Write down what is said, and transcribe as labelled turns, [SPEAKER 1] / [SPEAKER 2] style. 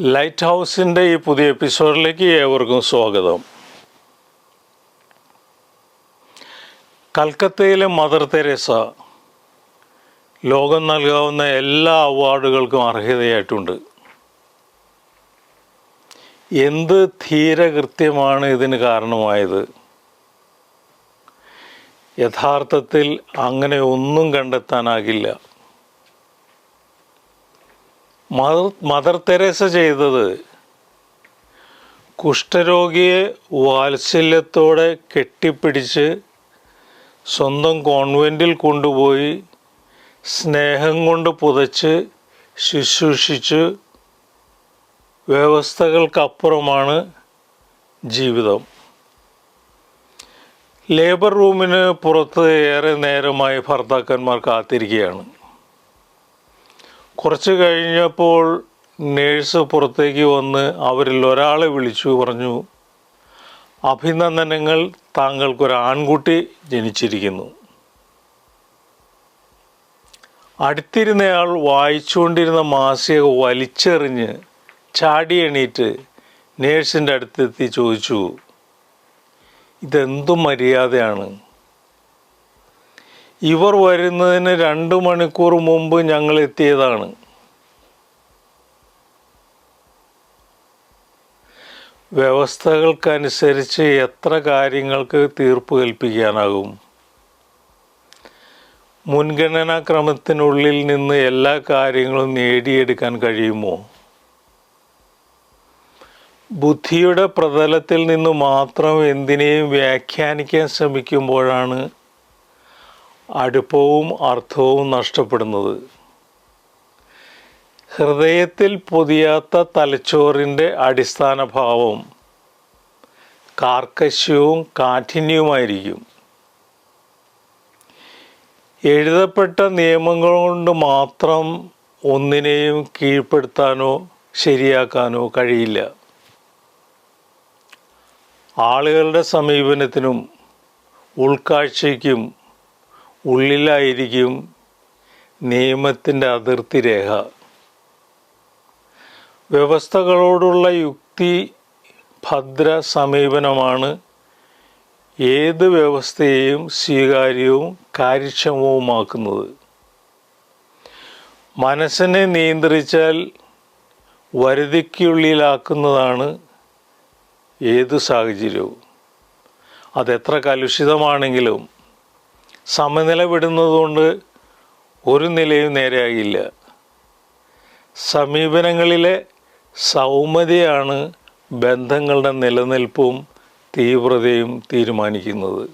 [SPEAKER 1] Light ഹൗസിന്റെ ഈ പുതിയ എപ്പിസോഡിലേക്ക് ഏവർക്കും സ്വാഗതം. കൽക്കത്തയിലെ മദർ തെരേസ ലോകം നൽകാവുന്ന എല്ലാ അവാർഡുകൾക്കും അർഹതയായിട്ടുണ്ട്. എന്ത് ധീരകൃത്യമാണ് ഇതിന് കാരണമായത്? യഥാർത്ഥത്തിൽ അങ്ങനെ ഒന്നും കണ്ടെത്താനാകില്ല. മദർ മദർ തെരേസ ചെയ്തത് കുഷ്ഠരോഗിയെ വാത്സല്യത്തോടെ കെട്ടിപ്പിടിച്ച് സ്വന്തം കോൺവെന്റിൽ കൊണ്ടുപോയി സ്നേഹം കൊണ്ട് പുതച്ച് ശുശ്രൂഷിച്ച് വ്യവസ്ഥകൾക്കപ്പുറമാണ് ജീവിതം. ലേബർ റൂമിന് പുറത്ത് ഏറെ നേരമായി ഭർത്താക്കന്മാർ കാത്തിരിക്കുകയാണ്. കുറച്ച് കഴിഞ്ഞപ്പോൾ നേഴ്സ് പുറത്തേക്ക് വന്ന് അവരിൽ ഒരാളെ വിളിച്ചു പറഞ്ഞു അഭിനന്ദനങ്ങൾ താങ്കൾക്കൊരു ആൺകുട്ടി ജനിച്ചിരിക്കുന്നു. അടുത്തിരുന്നയാൾ വായിച്ചുകൊണ്ടിരുന്ന മാസിക വലിച്ചെറിഞ്ഞ് ചാടി എണീറ്റ് നേഴ്സിന്റെ അടുത്തെത്തി ചോദിച്ചു ഇതെന്തു മര്യാദയാണ്? ഇവർ വരുന്നതിന് രണ്ട് മണിക്കൂർ മുമ്പ് ഞങ്ങൾ എത്തിയതാണ്. വ്യവസ്ഥകൾക്കനുസരിച്ച് എത്ര കാര്യങ്ങൾക്ക് തീർപ്പ് കൽപ്പിക്കാനാകും? മുൻഗണനാക്രമത്തിനുള്ളിൽ നിന്ന് എല്ലാ കാര്യങ്ങളും നേടിയെടുക്കാൻ കഴിയുമോ? ബുദ്ധിയുടെ പ്രതലത്തിൽ നിന്ന് മാത്രം എന്തിനേയും വ്യാഖ്യാനിക്കാൻ ശ്രമിക്കുമ്പോഴാണ് അടുപ്പവും അർത്ഥവും നഷ്ടപ്പെടുന്നത്. ഹൃദയത്തിൽ പൊതിയാത്ത തലച്ചോറിന്റെ അടിസ്ഥാന ഭാവം കാർക്കശ്യവും കാഠിന്യവുമായിരിക്കും. എഴുതപ്പെട്ട നിയമങ്ങൾ കൊണ്ട് മാത്രം ഒന്നിനെയും കീഴ്പ്പെടുത്താനോ ശരിയാക്കാനോ കഴിയില്ല. ആളുകളുടെ സമീപനത്തിനും ഉൾക്കാഴ്ചയ്ക്കും ഉള്ളിലായിരിക്കും നിയമത്തിന്റെ അതിർത്തി രേഖ. വ്യവസ്ഥകളോടുള്ള യുക്തി ഭദ്ര സമീപനമാണ് ഏത് വ്യവസ്ഥയെയും സ്വീകാര്യവും കാര്യക്ഷമവുമാക്കുന്നത്. മനസ്സിനെ നിയന്ത്രിച്ചാൽ വരുതിക്കുള്ളിലാക്കുന്നതാണ് ഏത് സാഹചര്യവും. അതെത്ര കലുഷിതമാണെങ്കിലും സമനില വിടുന്നതുകൊണ്ട് ഒരു നിലയും നേരെയാകില്ല സമീപനങ്ങളിലെ സൗമ്യതയാണ് ബന്ധങ്ങളുടെ നിലനിൽപ്പും തീവ്രതയും തീരുമാനിക്കുന്നത്.